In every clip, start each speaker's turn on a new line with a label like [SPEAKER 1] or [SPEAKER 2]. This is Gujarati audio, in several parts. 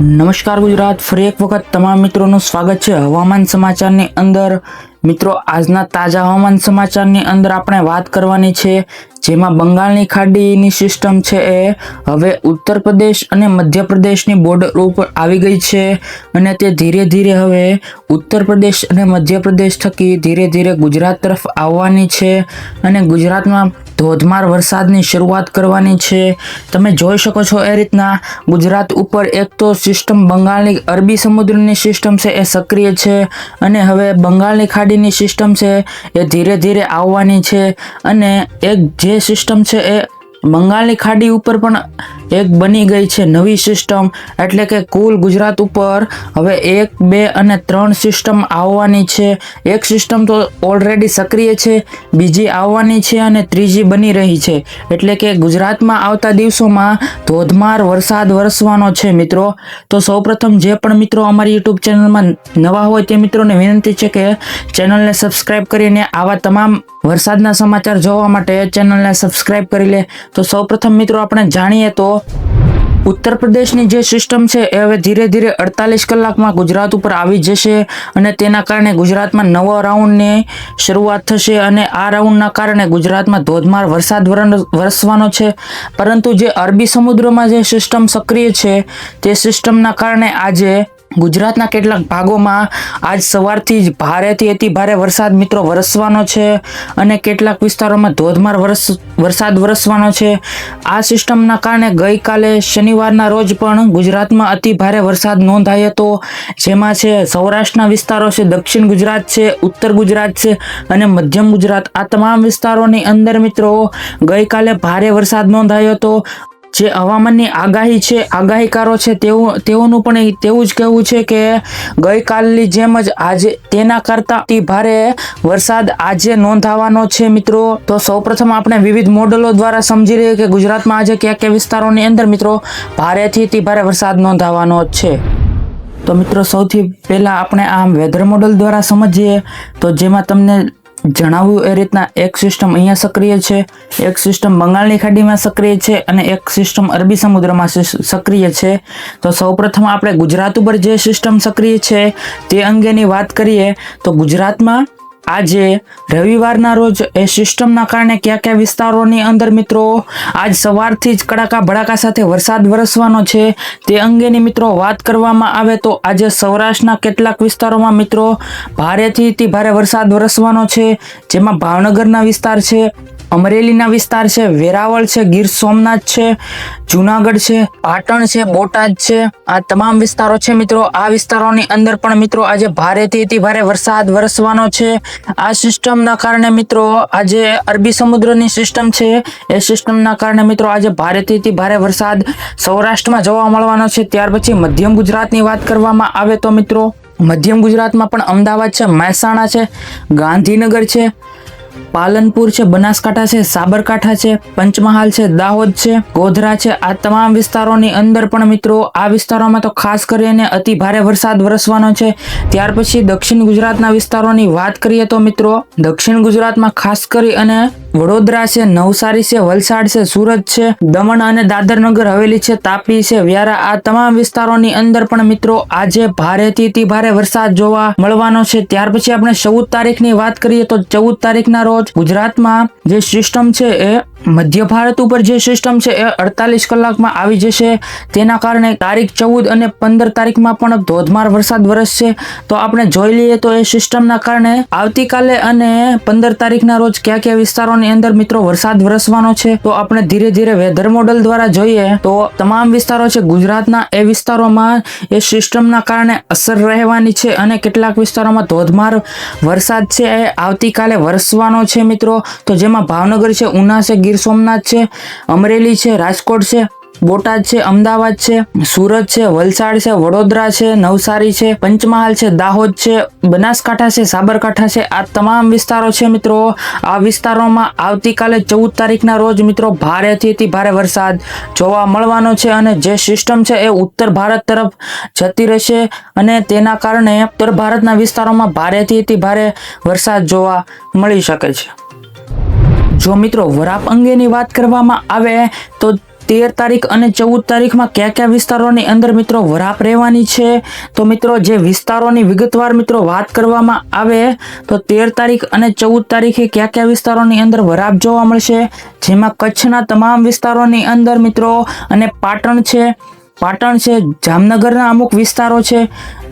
[SPEAKER 1] નમસ્કાર ગુજરાત, ફરી એક વખત તમામ મિત્રોનું સ્વાગત છે હવામાન સમાચારની અંદર. મિત્રો, આજના તાજા હવામાન સમાચારની અંદર આપણે વાત કરવાની છે, જેમાં બંગાળની ખાડીની સિસ્ટમ છે એ હવે ઉત્તર પ્રદેશ અને મધ્યપ્રદેશની બોર્ડર ઉપર આવી ગઈ છે અને તે ધીરે ધીરે હવે ઉત્તર પ્રદેશ અને મધ્યપ્રદેશ થકી ધીરે ધીરે ગુજરાત તરફ આવવાની છે અને ગુજરાતમાં ધોધમાર વરસાદની શરૂઆત કરવાની છે. તમે જોઈ શકો છો એ રીતના ગુજરાત ઉપર એક તો સિસ્ટમ બંગાળની અરબી સમુદ્રની સિસ્ટમ છે એ સક્રિય છે અને હવે બંગાળની ખાડીની સિસ્ટમ છે એ ધીરે ધીરે આવવાની છે અને એક જે સિસ્ટમ છે એ બંગાળની ખાડી ઉપર પણ એક બની ગઈ છે નવી સિસ્ટમ. એટલે કે કુલ ગુજરાત ઉપર હવે એક, બે અને ત્રણ સિસ્ટમ આવવાની છે. એક સિસ્ટમ તો ઓલરેડી સક્રિય છે, બીજી આવવાની છે અને ત્રીજી બની રહી છે. એટલે કે ગુજરાતમાં આવતા દિવસોમાં ધોધમાર વરસાદ વરસવાનો છે, મિત્રો. તો સૌપ્રથમ જે પણ મિત્રો અમારી યુટ્યુબ ચેનલમાં નવા હોય તે મિત્રોને વિનંતી છે કે ચેનલને સબસ્ક્રાઈબ કરીને આવા તમામ વરસાદના સમાચાર જોવા માટે ચેનલને સબસ્ક્રાઇબ કરી લે. તો સૌપ્રથમ મિત્રો આપણે જાણીએ તો ઉત્તર પ્રદેશની જે સિસ્ટમ છે એ હવે ધીરે ધીરે અડતાલીસ કલાકમાં ગુજરાત ઉપર આવી જશે અને તેના કારણે ગુજરાતમાં નવા રાઉન્ડની શરૂઆત થશે અને આ રાઉન્ડના કારણે ગુજરાતમાં ધોધમાર વરસાદ વરસવાનો છે. પરંતુ જે અરબી સમુદ્રમાં જે સિસ્ટમ સક્રિય છે, તે સિસ્ટમના કારણે આજે ગુજરાતના કેટલાક ભાગોમાં આજ સવારથી જ ભારેથી અતિ ભારે વરસાદ મિત્રો વરસવાનો છે અને કેટલાક વિસ્તારોમાં ધોધમાર વરસ, વરસાદ વરસવાનો છે. આ સિસ્ટમના કારણે ગઈકાલે શનિવારના રોજ પણ ગુજરાતમાં અતિ ભારે વરસાદ નોંધાયો હતો. જેમાં છે, સૌરાષ્ટ્રના વિસ્તારો છે, દક્ષિણ ગુજરાત છે, ઉત્તર ગુજરાત છે અને મધ્યમ ગુજરાત. આ તમામ વિસ્તારોની અંદર મિત્રો ગઈકાલે ભારે વરસાદ નોંધાયો હતો. જે હવામાનની આગાહી છે, આગાહીકારો છે, તેઓ તેઓનું પણ તેવું જ કહેવું છે કે ગઈકાલની જેમ જ આજે તેના કરતા અતિ ભારે વરસાદ આજે નોંધાવાનો છે મિત્રો. તો સૌપ્રથમ આપણે વિવિધ મોડલો દ્વારા સમજી લઈએ કે ગુજરાતમાં આજે કયા કયા વિસ્તારોની અંદર મિત્રો ભારેથી અતિ ભારે વરસાદ નોંધાવાનો છે. તો મિત્રો સૌથી પહેલાં આપણે આમ વેધર મોડલ દ્વારા સમજીએ, તો જેમાં તમને જણાવ્યું એ રીતના એક સિસ્ટમ અહીંયા સક્રિય છે, એક સિસ્ટમ બંગાળની ખાડીમાં સક્રિય છે અને એક સિસ્ટમ અરબી સમુદ્રમાં સક્રિય છે. તો સૌપ્રથમ આપણે ગુજરાત ઉપર જે સિસ્ટમ સક્રિય છે તે અંગેની વાત કરીએ, તો ગુજરાતમાં આજે રવિવારના રોજ એ સિસ્ટમના કારણે કયા કયા વિસ્તારોની અંદર મિત્રો આજ સવારથી જ કડાકા ભડાકા સાથે વરસાદ વરસવાનો છે. તે અંગેની મિત્રો વાત કરવામાં આવે તો આજે સૌરાષ્ટ્રના કેટલાક વિસ્તારોમાં મિત્રો ભારેથી ભારે વરસાદ વરસવાનો છે. જેમાં ભાવનગરના વિસ્તાર છે અમરેલીના વિસ્તાર છે, વેરાવળ છે, ગીર સોમનાથ છે, જુનાગઢ છે, પાટણ છે, બોટાદ છે. આ તમામ વિસ્તારો છે મિત્રો. આ વિસ્તારોની અંદર પણ મિત્રો આજે ભારેથી અતિ ભારે વરસાદ વરસવાનો છે. આ સિસ્ટમના કારણે મિત્રો આજે અરબી સમુદ્રની સિસ્ટમ છે. એ સિસ્ટમના કારણે મિત્રો આજે ભારેથી અતિ ભારે વરસાદ સૌરાષ્ટ્રમાં જોવા મળવાનો છે. ત્યાર પછી મધ્યમ ગુજરાતની વાત કરવામાં આવે તો મિત્રો, મધ્યમ ગુજરાતમાં પણ અમદાવાદ છે, મહેસાણા છે, ગાંધીનગર છે પાલનપુર છે, બનાસકાંઠા છે, સાબરકાંઠા છે, પંચમહાલ છે, દાહોદ છે, ગોધરા છે. આ તમામ વિસ્તારોની અંદર પણ મિત્રો, આ વિસ્તારોમાં તો ખાસ કરીને અતિ ભારે વરસાદ વરસવાનો છે. ત્યાર પછી દક્ષિણ ગુજરાતના વિસ્તારોની વાત કરીએ તો મિત્રો, દક્ષિણ ગુજરાતમાં ખાસ કરી અને વડોદરા છે, નવસારી છે, વલસાડ છે, સુરત છે, દમણ અને દાદરનગર હવેલી છે, તાપી છે, વ્યારા. આ તમામ વિસ્તારોની અંદર પણ મિત્રો આજે ભારેથી ભારે વરસાદ જોવા મળવાનો છે. ત્યાર પછી આપણે ચૌદ તારીખની વાત કરીએ તો ચૌદ તારીખના રોજ ગુજરાતમાં જે સિસ્ટમ છે એ મધ્ય ભારત ઉપર જે સિસ્ટમ છે એ અડતાલીસ કલાકમાં આવી જશે. તેના કારણે તારીખ ચૌદ અને પંદર તારીખમાં પણ ધોધમાર વરસાદ વરસશે. તો આપણે જોઈ લઈએ તો એ સિસ્ટમના કારણે આવતીકાલે અને પંદર તારીખના રોજ કયા કયા વિસ્તારોની અંદર મિત્રો વરસાદ વરસવાનો છે? તો આપણે ધીરે ધીરે વેધર મોડલ દ્વારા જોઈએ તો તમામ વિસ્તારો છે, ગુજરાતના એ વિસ્તારોમાં એ સિસ્ટમના કારણે અસર રહેવાની છે અને કેટલાક વિસ્તારોમાં ધોધમાર વરસાદ છે એ આવતીકાલે વરસવાનો છે મિત્રો. તો જેમાં ભાવનગર છે, ઉના છે ગીર સોમનાથ છે, અમરેલી છે, રાજકોટ છે, બોટાદ છે, અમદાવાદ છે, સુરત છે, વલસાડ છે, વડોદરા છે, નવસારી છે, પંચમહાલ છે, દાહોદ છે, બનાસકાંઠા છે, સાબરકાંઠા છે, આ તમામ વિસ્તારો છે મિત્રો. આ વિસ્તારોમાં આવતીકાલે ચૌદ તારીખના રોજ મિત્રો ભારેથી અતિ ભારે વરસાદ જોવા મળવાનો છે અને જે સિસ્ટમ છે એ ઉત્તર ભારત તરફ જતી રહેશે અને તેના કારણે ઉત્તર ભારતના વિસ્તારોમાં ભારેથી અતિ ભારે વરસાદ જોવા મળી શકે છે. જો મિત્રો વરાપ અંગેની વાત કરવામાં આવે, તો તેર તારીખ અને ચૌદ તારીખમાં કયા કયા વિસ્તારોની અંદર મિત્રો વરાપ રહેવાની છે? તો મિત્રો જે વિસ્તારોની વિગતવાર મિત્રો વાત કરવામાં આવે, તો તેર તારીખ અને ચૌદ તારીખે કયા કયા વિસ્તારોની અંદર વરાપ જોવા મળશે? જેમાં કચ્છના તમામ વિસ્તારોની અંદર મિત્રો અને પાટણ છે પાટણ છે, જામનગરના અમુક વિસ્તારો છે,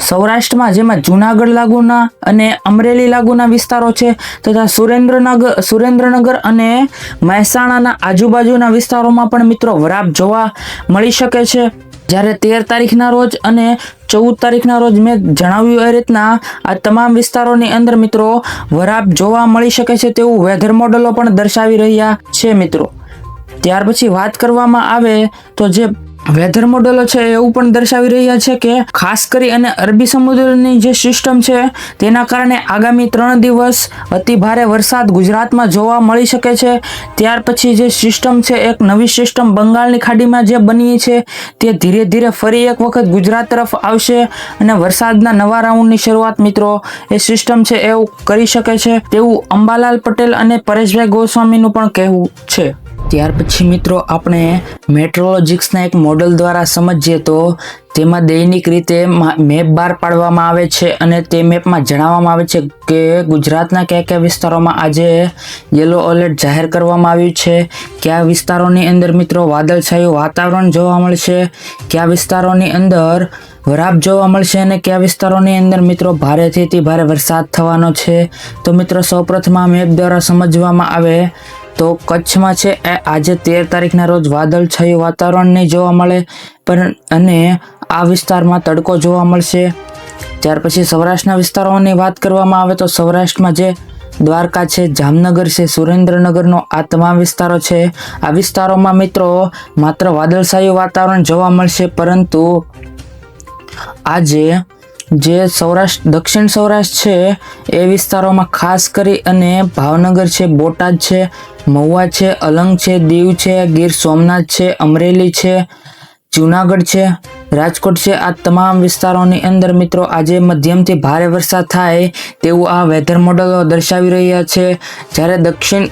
[SPEAKER 1] સૌરાષ્ટ્રમાં જેમાં જુનાગઢ લાગુના અને અમરેલી લાગુના વિસ્તારો છે, તથા સુરેન્દ્રનગર સુરેન્દ્રનગર અને મહેસાણાના આજુબાજુના વિસ્તારોમાં પણ મિત્રો વરાપ જોવા મળી શકે છે. જ્યારે તેર તારીખના રોજ અને ચૌદ તારીખના રોજ મેં જણાવ્યું એ રીતના આ તમામ વિસ્તારોની અંદર મિત્રો વરાપ જોવા મળી શકે છે તેવું વેધર મોડલો પણ દર્શાવી રહ્યા છે મિત્રો. ત્યાર પછી વાત કરવામાં આવે તો જે વેધર મોડેલો છે એવું પણ દર્શાવી રહ્યા છે કે ખાસ કરી અને અરબી સમુદ્રની જે સિસ્ટમ છે, તેના કારણે આગામી ત્રણ દિવસ અતિ ભારે વરસાદ ગુજરાતમાં જોવા મળી શકે છે. ત્યાર પછી જે સિસ્ટમ છે, એક નવી સિસ્ટમ બંગાળની ખાડીમાં જે બની છે, તે ધીરે ધીરે ફરી એક વખત ગુજરાત તરફ આવશે અને વરસાદના નવા રાઉન્ડની શરૂઆત મિત્રો, એ સિસ્ટમ છે એવું કરી શકે છે તેવું અંબાલાલ પટેલ અને પરેશભાઈ ગોસ્વામીનું પણ કહેવું છે. ત્યાર પછી મિત્રો આપણે મેટ્રોલોજિક્સના એક મોડલ દ્વારા સમજીએ તો તેમાં દૈનિક રીતે મેપ બહાર પાડવામાં આવે છે અને તે મેપમાં જણાવવામાં આવે છે કે ગુજરાતના કયા કયા વિસ્તારોમાં આજે યલો એલર્ટ જાહેર કરવામાં આવ્યું છે. કયા વિસ્તારોની અંદર મિત્રો વાદળછાયું વાતાવરણ જોવા મળશે? કયા વિસ્તારોની અંદર વરાપ જોવા મળશે અને કયા વિસ્તારોની અંદર મિત્રો ભારેથી ભારે વરસાદ થવાનો છે? તો મિત્રો સૌપ્રથમ આ મેપ દ્વારા સમજવામાં આવે તો કચ્છમાં છે. એ આજે તેર તારીખના રોજ વાદળછાયું વાતાવરણ નહીં જોવા મળે. પણ અને આ વિસ્તારમાં તડકો જોવા મળશે. ત્યાર પછી સૌરાષ્ટ્રના વિસ્તારોની વાત કરવામાં આવે તો સૌરાષ્ટ્રમાં જે દ્વારકા છે, જામનગર છે, સુરેન્દ્રનગરનો આ તમામ વિસ્તારો છે. આ વિસ્તારોમાં મિત્રો માત્ર વાદળછાયું વાતાવરણ જોવા મળશે, પરંતુ આજે જે સૌરાષ્ટ્ર, દક્ષિણ સૌરાષ્ટ્ર છે, એ વિસ્તારોમાં ખાસ કરી અને ભાવનગર છે, બોટાદ છે મહુવા છે, અલંગ છે, દીવ છે, ગીર સોમનાથ છે, અમરેલી છે, જુનાગઢ છે, રાજકોટ છે. આ તમામ વિસ્તારોની અંદર મિત્રો આજે મધ્યમથી ભારે વરસાદ થાય તેવું આ વેધર મોડલો દર્શાવી રહ્યા છે. જ્યારે દક્ષિણ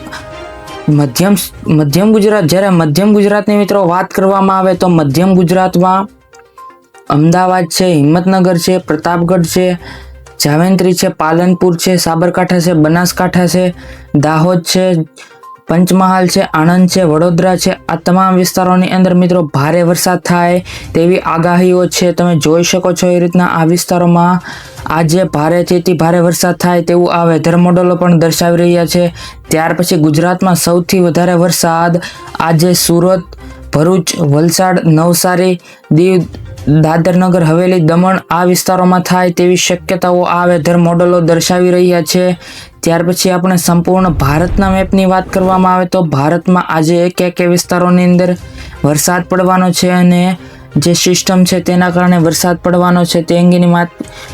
[SPEAKER 1] મધ્યમ મધ્યમ ગુજરાત, જ્યારે મધ્યમ ગુજરાતની મિત્રો વાત કરવામાં આવે તો મધ્યમ ગુજરાતમાં અમદાવાદ છે, હિંમતનગર છે, પ્રતાપગઢ છે જાવેન્ત્રી છે, પાલનપુર છે, સાબરકાંઠા છે, બનાસકાંઠા છે, દાહોદ છે પંચમહાલ છે, આણંદ છે, વડોદરા છે. આ તમામ વિસ્તારોની અંદર મિત્રો ભારે વરસાદ થાય તેવી આગાહીઓ છે. તમે જોઈ શકો છો એ રીતના આ વિસ્તારોમાં આજે ભારેથી ભારે વરસાદ થાય તેવું આ વેધર મોડલો પણ દર્શાવી રહ્યા છે. ત્યાર પછી ગુજરાતમાં સૌથી વધારે વરસાદ આજે સુરત ભરૂચ, વલસાડ, નવસારી, દીવ, દાદરનગર, હવેલી, દમણ આ વિસ્તારોમાં થાય તેવી શક્યતાઓ આ વેધર મોડલો દર્શાવી રહ્યા છે. ત્યાર પછી આપણે સંપૂર્ણ ભારતના મેપની વાત કરવામાં આવે તો ભારતમાં આજે એક એક વિસ્તારોની અંદર વરસાદ પડવાનો છે અને જે સિસ્ટમ છે તેના કારણે વરસાદ પડવાનો છે તે અંગેની વાત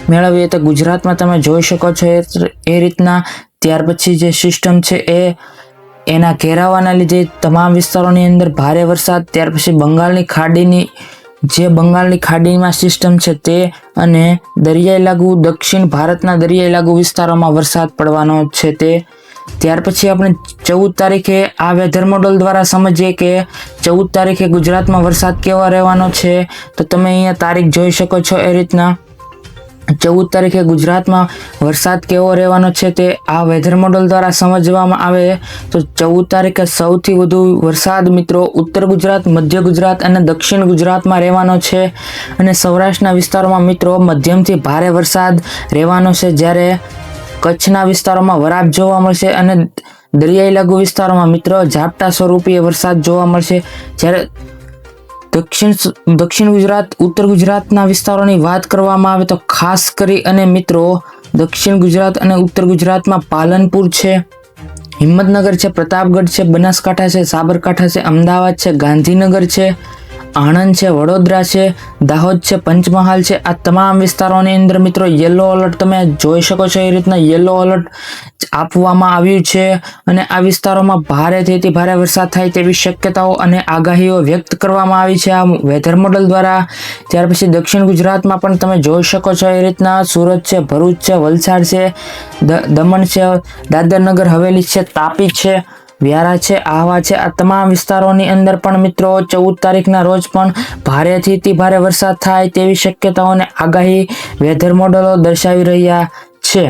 [SPEAKER 1] મેળવીએ તો ગુજરાતમાં તમે જોઈ શકો છો એ એ રીતના ત્યાર પછી જે સિસ્ટમ છે એ એના ઘેરાવાના લીધે તમામ વિસ્તારોની અંદર ભારે વરસાદ, ત્યાર પછી બંગાળની ખાડીની, જે બંગાળની ખાડીમાં સિસ્ટમ છે તે અને દરિયાઈ લાગુ, દક્ષિણ ભારતના દરિયાઈ લાગુ વિસ્તારોમાં વરસાદ પડવાનો છે તે. ત્યાર પછી આપણે ચૌદ તારીખે આ વેધર મોડલ દ્વારા સમજીએ કે ચૌદ તારીખે ગુજરાતમાં વરસાદ કેવો રહેવાનો છે, તો તમે અહીંયા તારીખ જોઈ શકો છો એ રીતના. ચૌદ તારીખે ગુજરાતમાં વરસાદ કેવો રહેવાનો છે તે આ વેધર મોડલ દ્વારા સમજવામાં આવે તો ચૌદ તારીખે સૌથી વધુ વરસાદ મિત્રો ઉત્તર ગુજરાત, મધ્ય ગુજરાત અને દક્ષિણ ગુજરાતમાં રહેવાનો છે. અને સૌરાષ્ટ્રના વિસ્તારોમાં મિત્રો મધ્યમથી ભારે વરસાદ રહેવાનો છે જ્યારે કચ્છના વિસ્તારોમાં વરાપ જોવા મળશે અને દરિયાઈ લઘુ વિસ્તારોમાં મિત્રો ઝાપટા સ્વરૂપીય વરસાદ જોવા મળશે. જ્યારે દક્ષિણ દક્ષિણ ગુજરાત, ઉત્તર ગુજરાતના વિસ્તારોની વાત કરવામાં આવે તો ખાસ કરી અને મિત્રો, દક્ષિણ ગુજરાત અને ઉત્તર ગુજરાતમાં પાલનપુર છે, હિંમતનગર છે, પ્રતાપગઢ છે, બનાસકાંઠા છે, સાબરકાંઠા છે, અમદાવાદ છે, ગાંધીનગર છે આણંદ છે, વડોદરા છે, દાહોદ છે, પંચમહાલ છે. આ તમામ વિસ્તારોની અંદર મિત્રો યલો અલર્ટ તમે જોઈ શકો છો, એ રીતના યલો અલર્ટ આપવામાં આવ્યું છે અને આ વિસ્તારોમાં ભારેથી અતિ ભારે વરસાદ થાય તેવી શક્યતાઓ અને આગાહીઓ વ્યક્ત કરવામાં આવી છે. આ વેધર મોડલ દ્વારા ત્યાર પછી દક્ષિણ ગુજરાતમાં પણ તમે જોઈ શકો છો, એ રીતના સુરત છે, ભરૂચ છે, વલસાડ છે દમણ છે, દાદરનગર, હવેલી છે, તાપી છે વ્યારા છે, આહવા છે, આ તમામ વિસ્તારોની અંદર પણ મિત્રો ચૌદ તારીખના રોજ પણ ભારેથી અતિ ભારે વરસાદ થાય તેવી શક્યતાઓને આગાહી વેધર મોડલો દર્શાવી રહ્યા છે.